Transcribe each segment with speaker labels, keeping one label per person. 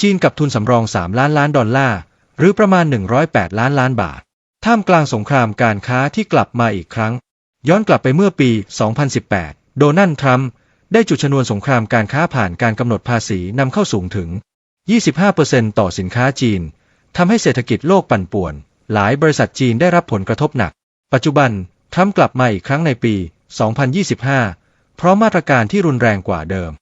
Speaker 1: จีนกับทุนสำรอง 3 ล้านล้านดอลลาร์ หรือประมาณ 108 ล้านล้านบาท ท่ามกลางสงครามการค้าที่กลับมาอีกครั้ง ย้อนกลับไปเมื่อปี 2018 โดนัลด์ทรัมป์ได้จุดชนวนสงครามการค้าผ่านการกำหนดภาษีนำเข้าสูงถึง 25%ต่อสินค้าจีนทำให้เศรษฐกิจโลกปั่นป่วน หลายบริษัทจีนได้รับผลกระทบหนัก ปัจจุบันทรัมป์กลับมาอีกครั้งในปี 2025 เพราะมาตรการที่รุนแรงกว่าเดิม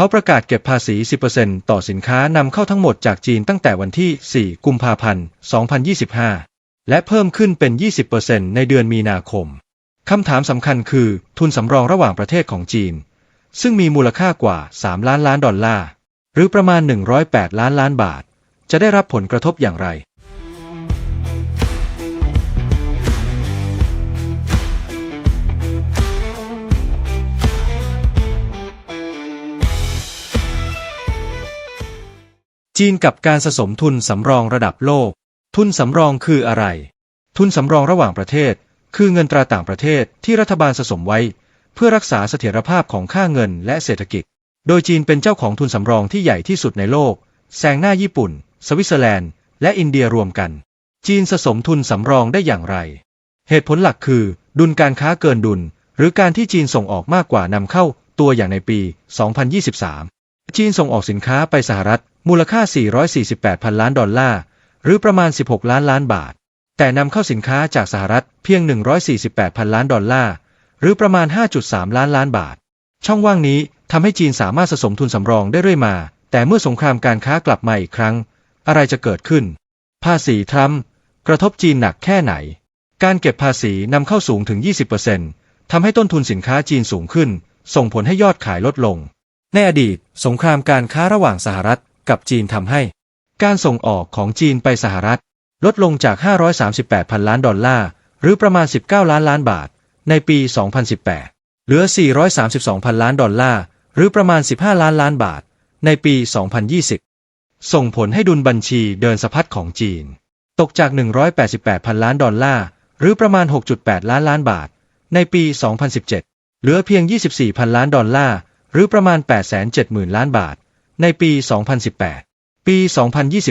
Speaker 1: เขาประกาศเก็บภาษี 10%ต่อสินค้านำเข้าทั้งหมดจากจีนตั้งแต่วันที่ 4 กุมภาพันธ์ 2025 และเพิ่มขึ้นเป็น 20%ในเดือนมีนาคม คำถามสำคัญคือ ทุนสำรองระหว่างประเทศของจีน ซึ่งมีมูลค่ากว่า 3 ล้านล้านดอลลาร์ หรือประมาณ 108 ล้านล้านบาท จะได้รับผลกระทบอย่างไร จีนกับการสะสมทุนสำรองระดับโลก ทุนสำรองคืออะไร ทุนสำรองระหว่างประเทศ คือเงินตราต่างประเทศที่รัฐบาลสะสมไว้ เพื่อรักษาเสถียรภาพของค่าเงินและเศรษฐกิจ โดยจีนเป็นเจ้าของทุนสำรองที่ใหญ่ที่สุดในโลก แซงหน้าญี่ปุ่น สวิตเซอร์แลนด์ และอินเดียรวมกัน จีนสะสมทุนสำรองได้อย่างไร เหตุผลหลักคือ ดุลการค้าเกินดุล หรือการที่จีนส่งออกมากกว่านำเข้าตัวอย่างในปี 2023 จีนส่งออกสินค้าไปสหรัฐ มูลค่า 448 พันล้านดอลลาร์ หรือประมาณ 16 ล้านล้านบาท แต่นำเข้าสินค้าจากสหรัฐเพียง 148 พันล้านดอลลาร์ หรือประมาณ 5.3 ล้านล้านบาท ช่องว่างนี้ทำให้จีนสามารถสะสมทุนสำรองได้เรื่อยมา แต่เมื่อสงครามการค้ากลับมาอีกครั้ง อะไรจะเกิดขึ้น ภาษีทรัมป์กระทบจีนหนักแค่ไหน การเก็บภาษีนำเข้าสูงถึง 20%ทำให้ต้นทุนสินค้าจีนสูงขึ้น ส่งผลให้ยอดขายลดลง ในอดีต สงครามการค้าระหว่างสหรัฐกับจีนทำให้ การส่งออกของจีนไปสหรัฐ ลดลงจาก 538 พันล้านดอลลาร์ หรือประมาณ 19 ล้านล้านบาท ในปี 2018 เหลือ 432 พันล้านดอลลาร์ หรือประมาณ 15 ล้านล้านบาท ในปี 2020 ส่งผลให้ดุลบัญชีเดินสะพัดของจีน ตกจาก 188 พันล้านดอลลาร์ หรือประมาณ 6.8 ล้านล้านบาท ในปี 2017 เหลือเพียง 24 พันล้านดอลลาร์ หรือประมาณ 870,000 ล้านบาท ในปี 2018 ปี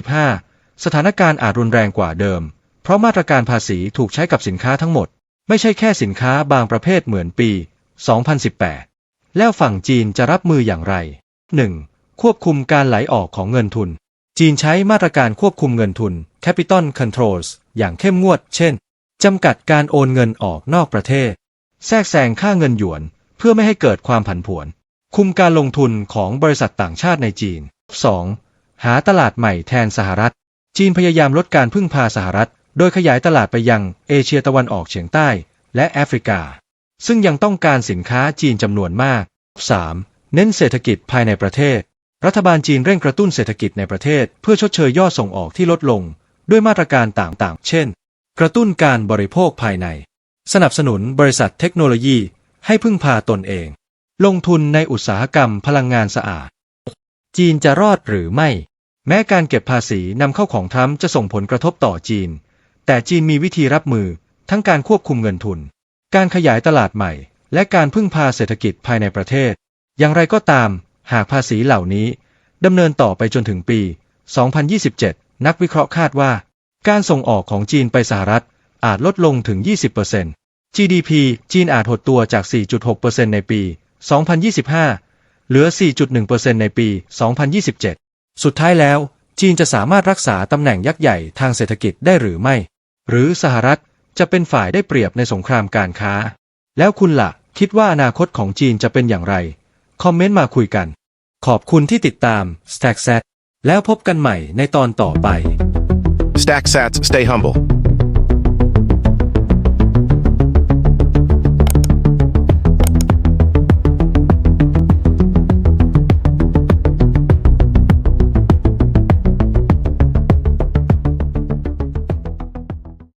Speaker 1: 2025 สถานการณ์อาจรุนแรงกว่าเดิม เพราะมาตรการภาษีถูกใช้กับสินค้าทั้งหมด ไม่ใช่แค่สินค้าบางประเภทเหมือนปี 2018 แล้วฝั่งจีนจะรับมืออย่างไร 1. ควบคุมการไหลออกของเงินทุน จีนใช้มาตรการควบคุมเงินทุน Capital Controls อย่างเข้มงวด เช่นจำกัดการโอนเงินออกนอกประเทศ แทรกแซงค่าเงินหยวน เพื่อไม่ให้เกิดความผันผวน คุมการลงทุนของบริษัทต่างชาติในจีน 2. หาตลาดใหม่แทนสหรัฐ จีนพยายามลดการพึ่งพาสหรัฐ โดยขยายตลาดไปยังเอเชียตะวันออกเฉียงใต้ และแอฟริกา ซึ่งยังต้องการสินค้าจีนจำนวนมาก 3. เน้นเศรษฐกิจภายในประเทศ รัฐบาลจีนเร่งกระตุ้นเศรษฐกิจในประเทศ เพื่อชดเชยยอดส่งออกที่ลดลง ด้วยมาตรการต่างๆ เช่น กระตุ้นการบริโภคภายใน สนับสนุนบริษัทเทคโนโลยี ให้พึ่งพาตนเอง ลงทุนในอุตสาหกรรมพลังงานสะอาด จีนจะรอดหรือไม่ แม้การเก็บภาษีนำเข้าของทรัมป์จะส่งผลกระทบต่อจีน แต่จีนมีวิธีรับมือ ทั้งการควบคุมเงินทุน การขยายตลาดใหม่ และการพึ่งพาเศรษฐกิจภายในประเทศ อย่างไรก็ตาม หากภาษีเหล่านี้ดำเนินต่อไปจนถึงปี 2027 นักวิเคราะห์คาดว่า การส่งออกของจีนไปสหรัฐอาจลดลงถึง 20% GDP จีนอาจหดตัวจาก 4.6%ในปี 2025 เหลือ 4.1%ในปี 2027 สุดท้ายแล้ว จีนจะสามารถรักษาตำแหน่งยักษ์ใหญ่ทางเศรษฐกิจได้หรือไม่ หรือสหรัฐจะเป็นฝ่ายได้เปรียบในสงครามการค้า แล้วคุณล่ะ คิดว่าอนาคตของจีนจะเป็นอย่างไร คอมเมนต์มาคุยกัน ขอบคุณที่ติดตาม Stack Set แล้วพบกันใหม่ในตอนต่อไป
Speaker 2: Stack sats, stay humble.